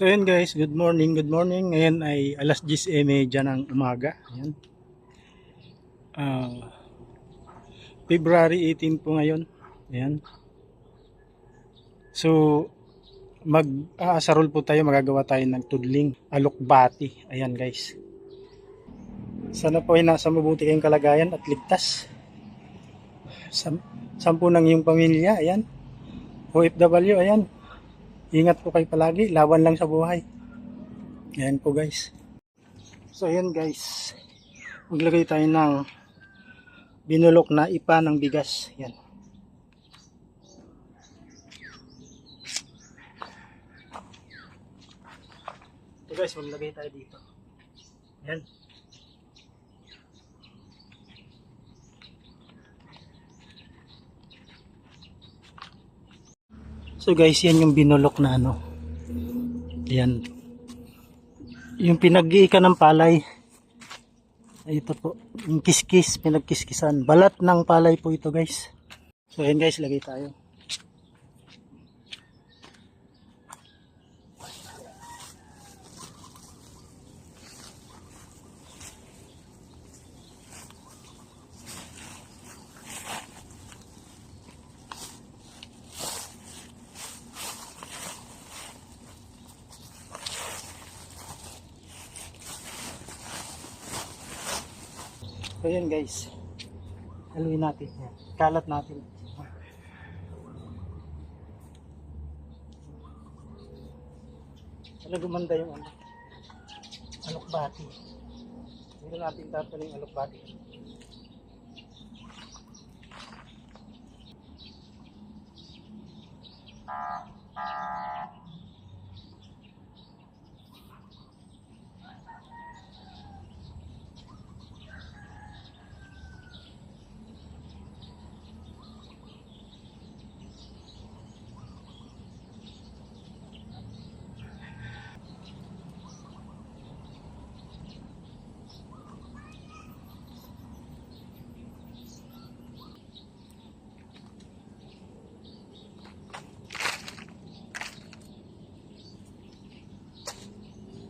So yun guys, good morning, good morning. Ngayon ay alas 10.30 ng umaga. Ayan. Ah, February 18 po ngayon. Ayan. So, mag-aasarol po tayo, magagawa tayo ng tudling alokbati. Ayan guys. Sana po ay nasa mabuti kayong kalagayan at ligtas. Sam sampu ng iyong pamilya, ayan. OFW, ayan. Ingat po kayo palagi, laban lang sa buhay. Ayan po guys. So ayan guys, maglagay tayo ng binulok na ipa ng bigas. Ayan. So guys, maglagay tayo dito. Ayan. So guys, yan yung binulok na ano. Yan. Yung pinag-iika ng palay. Ay, Ito po. Yung kiskis, pinagkiskisan. Balat ng palay po ito guys. So yan guys, lagay tayo. So yan guys. Haluin natin. Yan. Kalat natin. Sana gumanda yung ano. Alokbati. Hindi natin tatanin yung alokbati.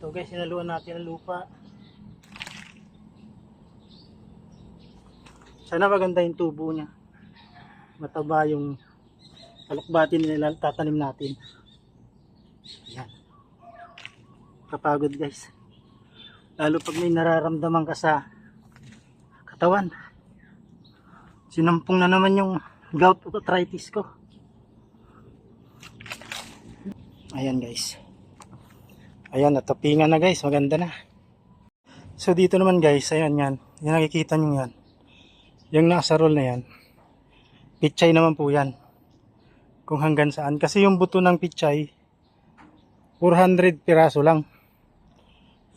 Ito guys, sinaluan natin ang lupa. Sana maganda yung tubo niya. Mataba yung alokbati nila tatanim natin. Yan. Kapagod guys. Lalo pag may nararamdaman ka sa katawan. Sinampung na naman yung gout arthritis ko. Ayan guys. Ayan, natapingan na guys. Maganda na. So dito naman guys, ayan yan. Yan nakikita nyo yan. Yung nasa roll na yan. Pichay naman po yan. Kung hanggang saan. Kasi yung buto ng pichay, 400 piraso lang.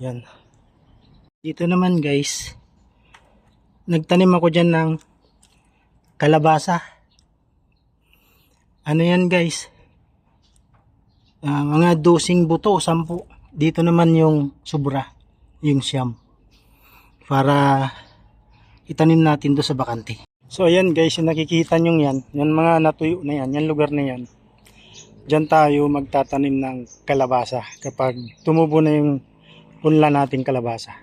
Yan. Dito naman guys, nagtanim ako dyan ng kalabasa. Ano yan guys? Ah, mga dosing buto, sampu. Dito naman yung sobra, yung siyam. Para itanim natin do sa bakante. So ayan guys, yung nakikita nyo yan, yan mga natuyo na yan, yan lugar na yan. Diyan tayo magtatanim ng kalabasa kapag tumubo na yung punla nating kalabasa.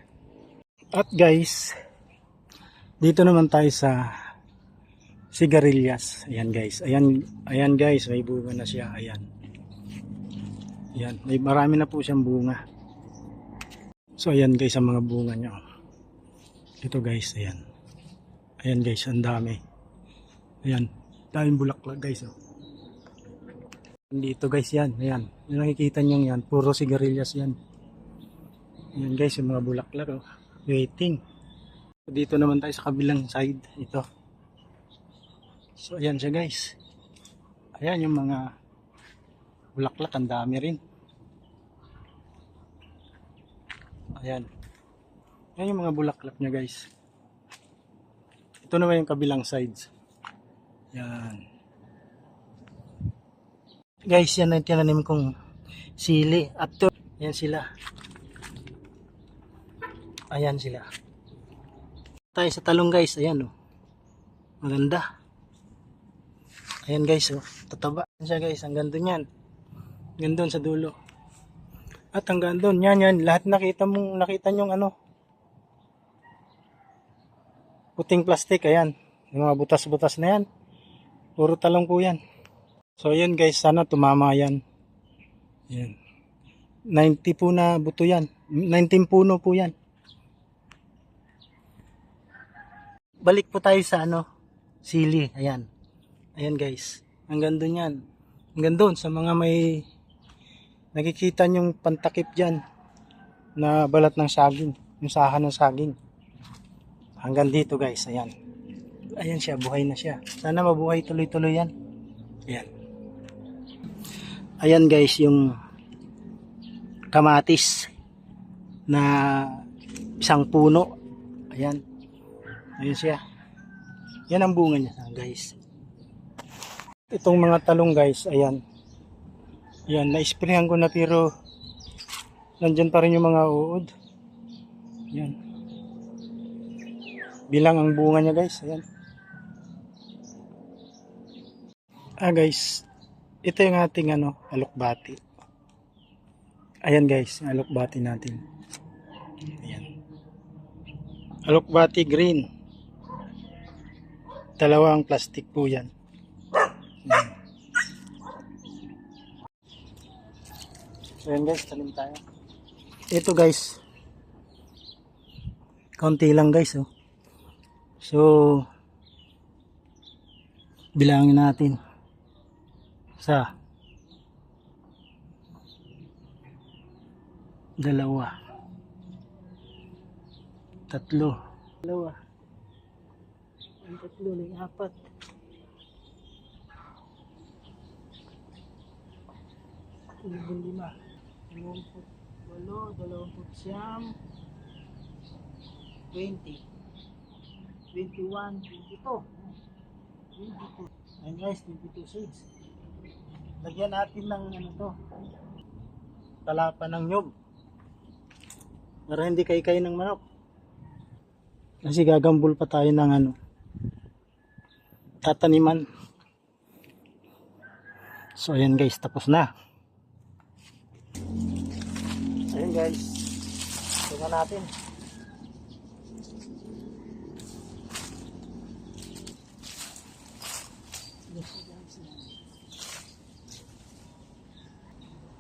At guys, dito naman tayo sa sigarilyas. Ayan guys, ayan, ayan guys, may bunga na siya, ayan. Yan, may marami na po siyang bunga. So ayan guys ang mga bunga niya. Ito guys, ayan. Ayan guys, ang dami. Ayan, daming bulaklak guys. Oh. Dito guys yan, ayan. Yung nakikita niyo yan, puro sigarilyas yan. Ayan guys, yung mga bulaklak oh. Waiting. Dito naman tayo sa kabilang side. Ito. So ayan siya guys. Ayan yung mga bulaklak ang dami rin. Ayan. Yan yung mga bulaklak niya guys. Ito naman yung kabilang sides. Yan guys yan ang tinanim kong sili. After yan sila. Ayan sila. Tayo sa talong guys. Ayan oh. Maganda. Ayan guys oh. Tataba. Ayan siya guys. Ang ganda niyan Gandun sa dulo. At hanggang doon, yan yan, lahat nakita mong, nakita nyong ano, puting plastic, ayan. Yung mga butas-butas na yan. Puro talong po yan. So yun guys, sana tumama yan. Yan. 90 po na buto yan. 19 puno po yan. Balik po tayo sa ano, sili. Ayan. Ayan guys. Hanggang doon yan. Hanggang doon sa mga may nakikita nyong pantakip dyan na balat ng saging. Yung saha ng saging. Hanggang dito guys. Ayan. Ayan siya. Buhay na siya. Sana mabuhay tuloy-tuloy yan. Ayan. Ayan guys yung kamatis na isang puno. Ayan. Ayan siya. Yan ang bunga niya guys. Itong mga talong guys, ayan. Ayan, na-sprayan ko na pero nandyan pa rin yung mga uod. Ayan. Bilang ang bunga niya guys, ayan. Ah guys, ito yung ating ano, alokbati. Ayan guys, yung alokbati natin. Ayan. Alokbati green. Dalawang plastic po yan. So yan guys, talim tayo. Ito guys. Konti lang guys oh. So bilangin natin. Sa dalawa tatlo dalawa ang tatlo ng apat lima dalawamput walo dalawamput siyam 20 21 22 22 Ayan guys 22 seeds lagyan natin ng ano to talapa ng nyog para hindi kay-kay ng manok. Kasi gagambol pa tayo ng ano tataniman. So ayan guys tapos na ayan guys tingnan natin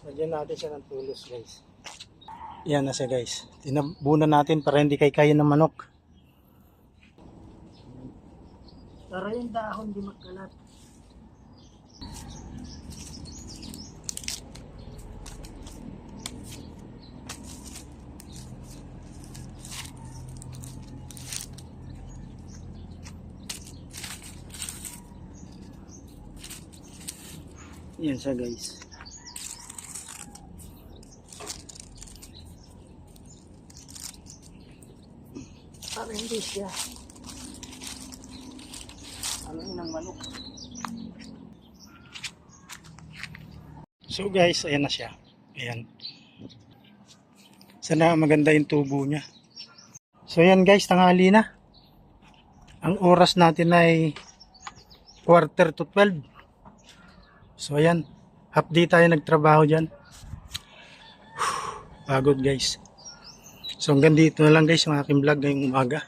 Lagyan natin siya ng tulos guys. Yan na siya guys. Tinabunan natin para hindi kay kaya ng manok. Para yung dahon di magkalat. Yan siya guys. Para hindi siya. Ano yun ang manok? So guys, ayan na siya. Ayan. Sana maganda yung tubo niya. So ayan guys, tanghali na. Ang oras natin ay quarter to 12. So ayan, half day tayo nagtrabaho dyan. Pagod guys. So hanggang dito na lang guys yung aking vlog ngayong umaga.